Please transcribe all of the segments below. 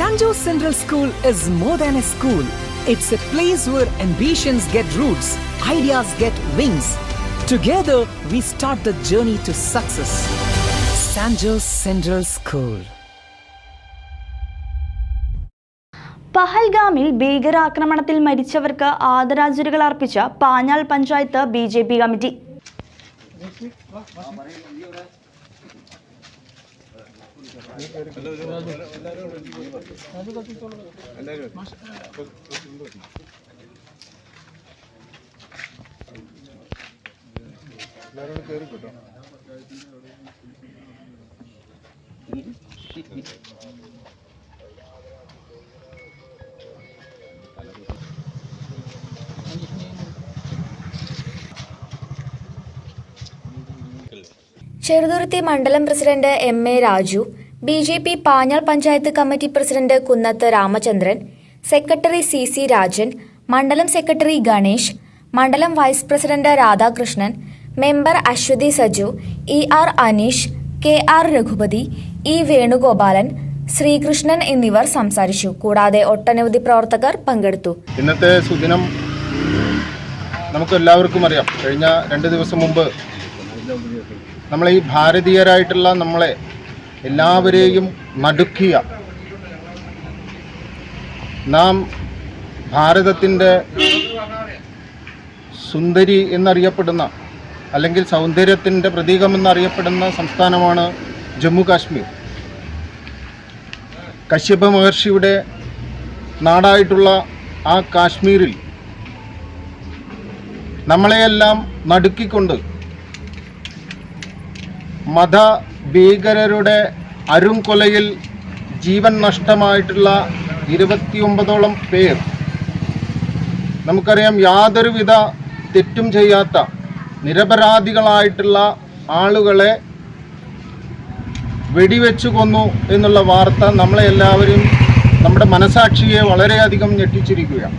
San Jose Central School is more than a school. It's a place where ambitions get roots, ideas get wings. Together, we start the journey to success. San Jose Central School. പഹൽഗാമിൽ ഭീകരാക്രമണത്തിൽ മരിച്ചവർക്ക് ആദരാഞ്ജലികൾ അർപ്പിച്ച Panjal panchayat B J P committee എല്ലാവരോടും കയറി കിട്ടും Thank you. Cheruthuruthy മണ്ഡലം president M A Raju B J P Panjal panchayat committee president Kunnath Ramachandran secretary C C Rajan മണ്ഡലം secretary Ganesh മണ്ഡലം vice president Radhakrishnan member Aswathy Saju E R Aneesh K R Raghupathi E Venugopalan Sreekrishnan എന്നിവർ സംസാരിച്ചു. കൂടാതെ ഒട്ടനവധി പ്രവർത്തകർ പങ്കെടുത്തു. ഇന്നത്തെ സുദിനം നമുക്ക് എല്ലാവർക്കും അറിയാം. കഴിഞ്ഞ രണ്ട് ദിവസം മുമ്പ് നമ്മളെ ഈ ഭാരതീയരായിട്ടുള്ള നമ്മളെ എല്ലാവരെയും നടുക്കിയ നാം ഭാരതത്തിന്റെ സുന്ദരി എന്നറിയപ്പെടുന്ന അല്ലെങ്കിൽ സൗന്ദര്യത്തിന്റെ പ്രതീകമെന്നറിയപ്പെടുന്ന സംസ്ഥാനമാണ് ജമ്മു കാശ്മീർ കശ്യപ മഹർഷിയുടെ നാടായിട്ടുള്ള ആ കാശ്മീരിൽ നമ്മളെയെല്ലാം നടുക്കിക്കൊണ്ട് മത ഭീകരരുടെ അരുംകൊലയിൽ ജീവൻ നഷ്ടമായിട്ടുള്ള ഇരുപത്തിയൊമ്പതോളം പേർ. നമുക്കറിയാം യാതൊരുവിധ തെറ്റും ചെയ്യാത്ത നിരപരാധികളായിട്ടുള്ള ആളുകളെ വെടിവെച്ചു കൊന്നു എന്നുള്ള വാർത്ത നമ്മളെ എല്ലാവരും നമ്മുടെ മനസാക്ഷിയെ വളരെയധികം ഞെട്ടിച്ചിരിക്കുകയാണ്.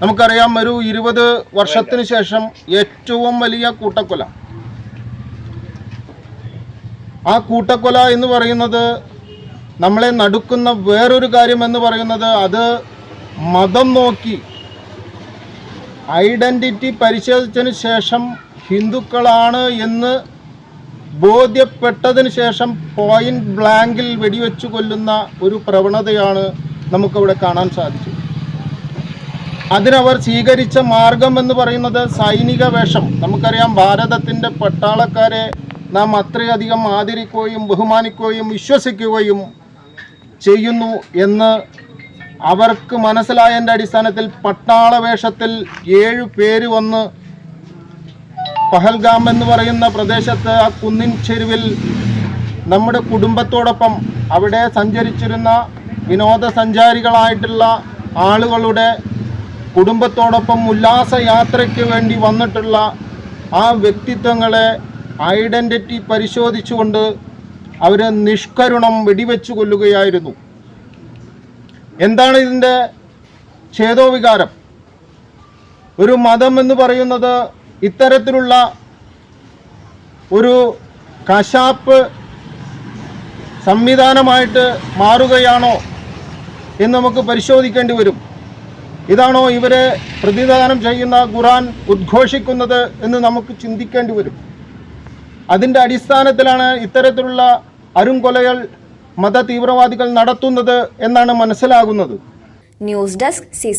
നമുക്കറിയാം ഒരു ഇരുപത് വർഷത്തിന് ശേഷം ഏറ്റവും വലിയ കൂട്ടക്കൊല. ആ കൂട്ടക്കൊല എന്ന് പറയുന്നത് നമ്മളെ നടുക്കുന്ന വേറൊരു കാര്യം എന്ന് പറയുന്നത് അത് മതം നോക്കി ഐഡന്റിറ്റി പരിശോധിച്ചതിന് ശേഷം ഹിന്ദുക്കളാണ് എന്ന് ബോധ്യപ്പെട്ടതിന് ശേഷം പോയിന്റ് ബ്ലാങ്കിൽ വെടിവെച്ചു കൊല്ലുന്ന ഒരു പ്രവണതയാണ് നമുക്കിവിടെ കാണാൻ സാധിച്ചത്. അതിനവർ സ്വീകരിച്ച മാർഗം എന്ന് പറയുന്നത് സൈനിക വേഷം. നമുക്കറിയാം ഭാരതത്തിന്റെ പട്ടാളക്കാരെ നാം അത്രയധികം ആദരിക്കുകയും ബഹുമാനിക്കുകയും വിശ്വസിക്കുകയും ചെയ്യുന്നു എന്ന് അവർക്ക് മനസ്സിലായതിന്റെ അടിസ്ഥാനത്തിൽ പട്ടാള വേഷത്തിൽ ഏഴ് പേര് വന്ന് പഹൽഗാം എന്ന് പറയുന്ന പ്രദേശത്ത് ആ കുന്നിൻ ചെരുവിൽ നമ്മുടെ കുടുംബത്തോടൊപ്പം അവിടെ സഞ്ചരിച്ചിരുന്ന വിനോദസഞ്ചാരികളായിട്ടുള്ള ആളുകളുടെ കുടുംബത്തോടൊപ്പം ഉല്ലാസയാത്രയ്ക്ക് വേണ്ടി വന്നിട്ടുള്ള ആ വ്യക്തിത്വങ്ങളെ ഐഡന്റിറ്റി പരിശോധിച്ചുകൊണ്ട് അവരെ നിഷ്കരുണം വെടിവെച്ചു കൊല്ലുകയായിരുന്നു. എന്താണ് ഇതിന്റെ ഛേദോവികാരം? ഒരു മതം എന്ന് പറയുന്നത് ഇത്തരത്തിലുള്ള ഒരു കശാപ്പ് സംവിധാനമായിട്ട് മാറുകയാണോ എന്ന് നമുക്ക് പരിശോധിക്കേണ്ടി വരും. ഇതാണോ ഇവരെ പ്രതിദാനം ചെയ്യുന്ന ഖുറാൻ ഉദ്ഘോഷിക്കുന്നത് എന്ന് നമുക്ക് ചിന്തിക്കേണ്ടി വരും. അതിന്റെ അടിസ്ഥാനത്തിലാണ് ഇത്തരത്തിലുള്ള അരുംകൊലകൾ മത തീവ്രവാദികൾ നടത്തുന്നത് എന്നാണ് മനസ്സിലാകുന്നത്. News desk C